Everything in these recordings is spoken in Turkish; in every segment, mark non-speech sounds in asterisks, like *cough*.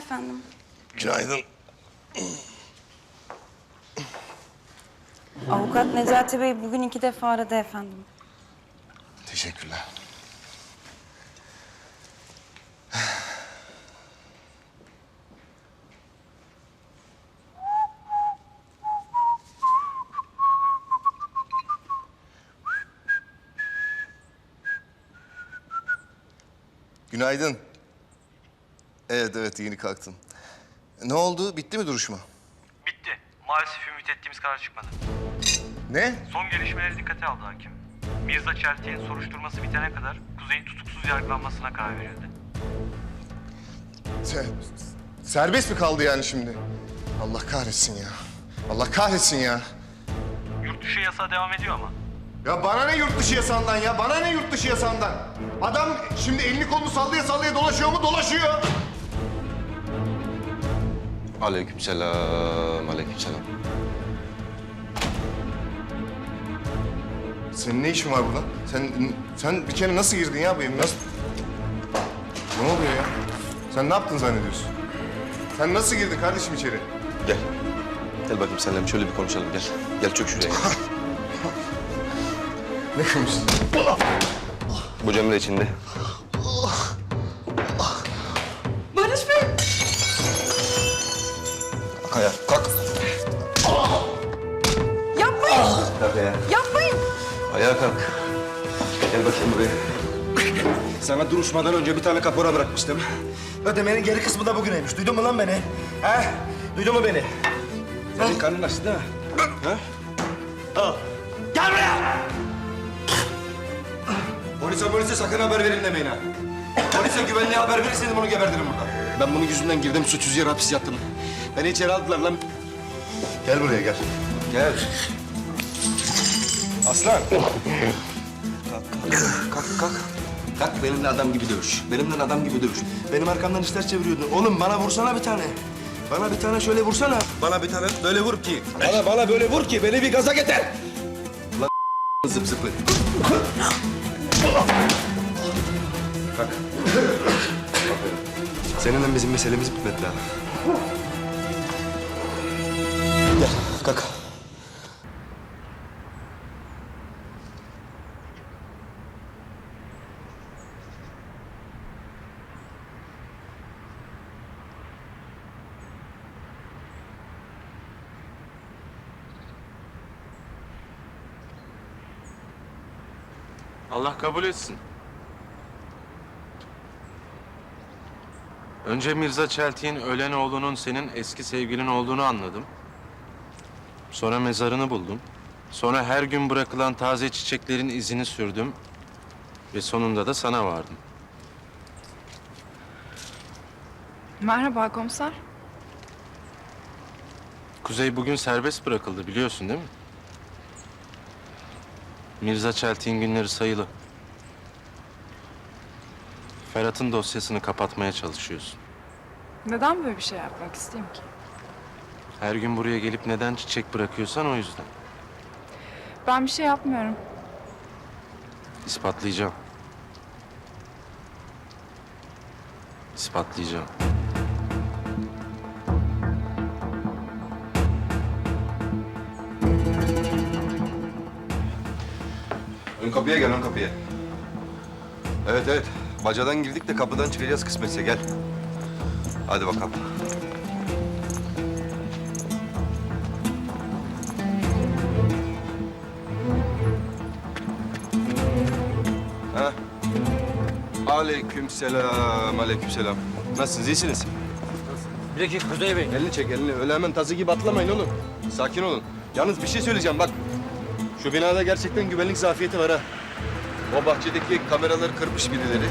Efendim. Günaydın. Avukat Necati Bey bugün iki defa aradı efendim. Teşekkürler. Günaydın. Evet evet yeni kalktın. Ne oldu? Bitti mi duruşma? Bitti. Maalesef ümit ettiğimiz karar çıkmadı. Ne? Son gelişmeleri dikkate aldı hakim. Mirza Çeltik'in soruşturması bitene kadar Kuzey'in tutuksuz yargılanmasına karar verildi. Se- serbest mi kaldı yani şimdi? Allah kahretsin ya. Allah kahretsin ya. Yurt dışı yasağı devam ediyor ama. Ya bana ne yurt dışı yasağından ya? Bana ne yurt dışı yasağından? Adam şimdi elini kolunu sallaya sallaya dolaşıyor mu? Dolaşıyor. Aleykümselam, aleykümselam. Senin ne işin var burada? Sen sen bir kere nasıl girdin ya bu evime? Nasıl? Ne oluyor ya? Sen ne yaptın zannediyorsun? Sen nasıl girdin kardeşim içeri? Gel. Gel bakayım seninle şöyle bir konuşalım gel. Gel çök şuraya. *laughs* Ne konuştun? Bu Cemre içinde. Barış Bey! Kalk ayağa, kalk. Yapmayın! Kalk ayağa. Yapmayın! Ayağa kalk. Gel bakayım buraya. Sana duruşmadan önce bir tane kapora bırakmıştım. Ödemenin geri kısmı da bugüneymiş. Duydun mu lan beni? He? Duydun mu beni? Senin karnın açtı değil mi? He? Al. Gel buraya! Polise polise sakın haber verin demeyin ha. Polise güvenliğe haber verirseniz bunu gebertirim burada. Ben bunun yüzünden girdim suçsuz yere hapis yattım. Beni içeri aldılar lan. Gel buraya gel. Gel. Aslan. *laughs* Kalk, kalk, kalk. Kalk benimle adam gibi dövüş. Benimle adam gibi dövüş. Benim arkamdan işler çeviriyordun. Oğlum bana vursana bir tane. Bana bir tane şöyle vursana. Bana bir tane böyle vur ki. Bana bana böyle vur ki beni bir gaza getir. Lan *laughs* zıp zıpı. Kalk. Seninle bizim meselemiz bitmedi daha. Gel kalk. Allah kabul etsin. Önce Mirza Çeltik'in ölen oğlunun senin eski sevgilin olduğunu anladım. Sonra mezarını buldum. Sonra her gün bırakılan taze çiçeklerin izini sürdüm. Ve sonunda da sana vardım. Merhaba komiser. Kuzey bugün serbest bırakıldı biliyorsun değil mi? Mirza Çeltik'in günleri sayılı. Ferhat'ın dosyasını kapatmaya çalışıyorsun. Neden böyle bir şey yapmak isteyeyim ki? Her gün buraya gelip neden çiçek bırakıyorsan o yüzden. Ben bir şey yapmıyorum. İspatlayacağım. İspatlayacağım. Ön kapıya gel, ön kapıya. Evet, evet. Bacadan girdik de kapıdan çıkacağız kısmetse. Gel. Hadi bakalım. Ha? Aleyküm selam, aleyküm selam. Nasılsınız, iyisiniz? Bir dakika Kuzey Bey. Elini çek, elini. Öyle hemen tazı gibi atlamayın oğlum. Sakin olun. Yalnız bir şey söyleyeceğim bak. Şu binada gerçekten güvenlik zafiyeti var ha. O bahçedeki kameraları kırmış birileri.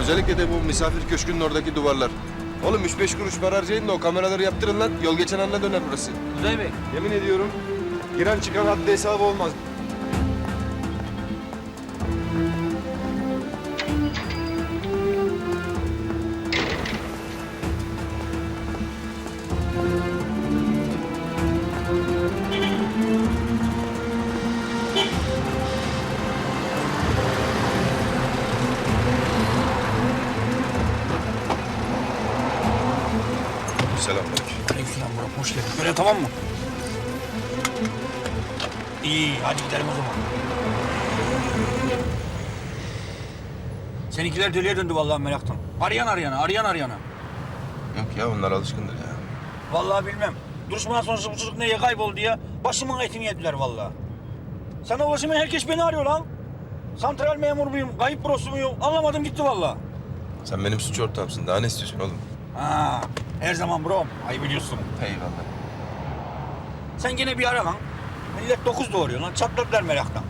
Özellikle de bu misafir köşkünün oradaki duvarlar. Oğlum üç beş kuruş para harcayın da o kameraları yaptırın lan. Yol geçen anda döner burası. Kuzey Bey. Yemin ediyorum Giren çıkan haddi hesabı olmaz. Selamünaleyküm. Aleykümselam Murat, hoş geldin. Böyle tamam mı? İyi, hadi gidelim o zaman. Seninkiler deliye döndü vallahi meraktan. Arayan arayana, arayan arayana. Yok ya onlar alışkındır ya. Vallahi bilmem. Duruşmadan sonrası bu çocuk neye kayboldu ya? Başımın etini yediler vallahi. Sana ulaşamayan herkes beni arıyor lan. Santral memur muyum, kayıp bürosu muyum? Anlamadım gitti vallahi. Sen benim suç ortağımsın. Daha ne istiyorsun oğlum? Ha, her zaman brom. Ay biliyorsun. Eyvallah. Sen gene bir ara lan. Millet dokuz doğuruyor lan. Çatladılar meraktan.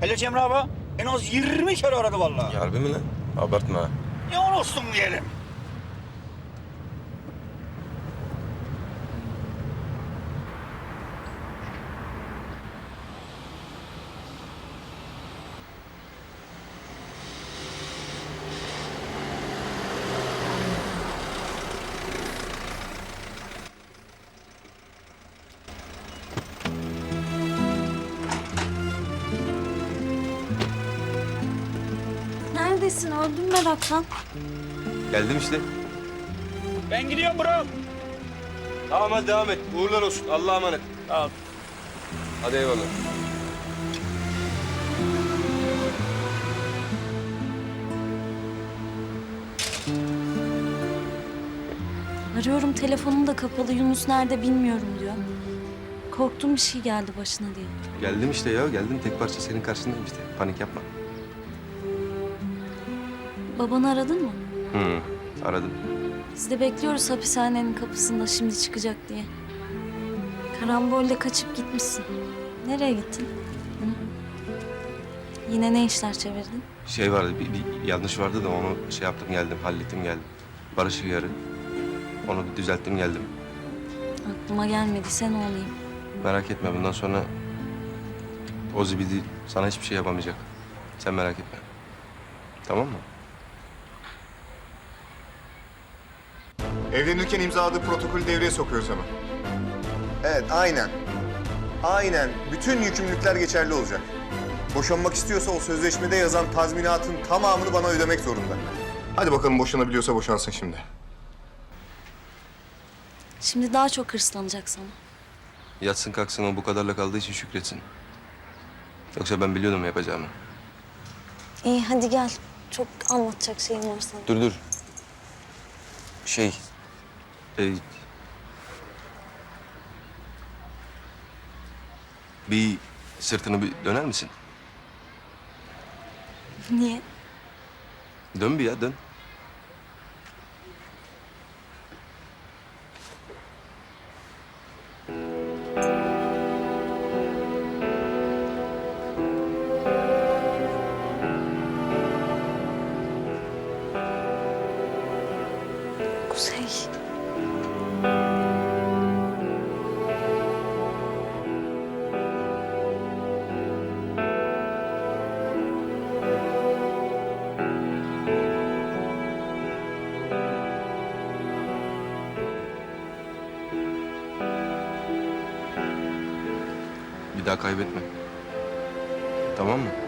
Hele Cemre abi en az 20 kere aradı vallahi. Harbi mi lan? Abartma. Ya olsun diyelim. Neredesin? Öldüm meraktan. Geldim işte. Ben gidiyorum bro. Tamam hadi devam et. Uğurlar olsun. Allah'a emanet. Al. Hadi eyvallah. Arıyorum telefonum da kapalı Yunus nerede bilmiyorum diyor. Korktum bir şey geldi başına diye. Geldim işte ya. Geldim. Tek parça senin karşındayım işte. Panik yapma. Babanı aradın mı? Hı. Aradım. Biz de bekliyoruz hapishanenin kapısında şimdi çıkacak diye. Karambolle kaçıp gitmişsin. Nereye gittin? Hı? Yine ne işler çevirdin? Şey vardı, bir, bir yanlış vardı da onu şey yaptım geldim, hallettim geldim. Barış yarı. Onu bir düzelttim geldim. Aklıma gelmediyse ne olayım. Merak etme bundan sonra o zibidi sana hiçbir şey yapamayacak. Sen merak etme. Tamam mı? Evlenirken imzaladığı protokolü devreye sokuyoruz hemen. Evet, aynen. Aynen. Bütün yükümlülükler geçerli olacak. Boşanmak istiyorsa o sözleşmede yazan tazminatın tamamını bana ödemek zorunda. Hadi bakalım boşanabiliyorsa boşansın şimdi. Şimdi daha çok hırslanacak sana. Yatsın kalksın o bu kadarla kaldığı için şükretsin. Yoksa ben biliyordum yapacağımı. İyi hadi gel. Çok anlatacak şeyim var sana. Dur dur. Şey... e, bir sırtını bir döner misin? Niye? Dön bir ya dön. Daha kaybetme. Tamam mı?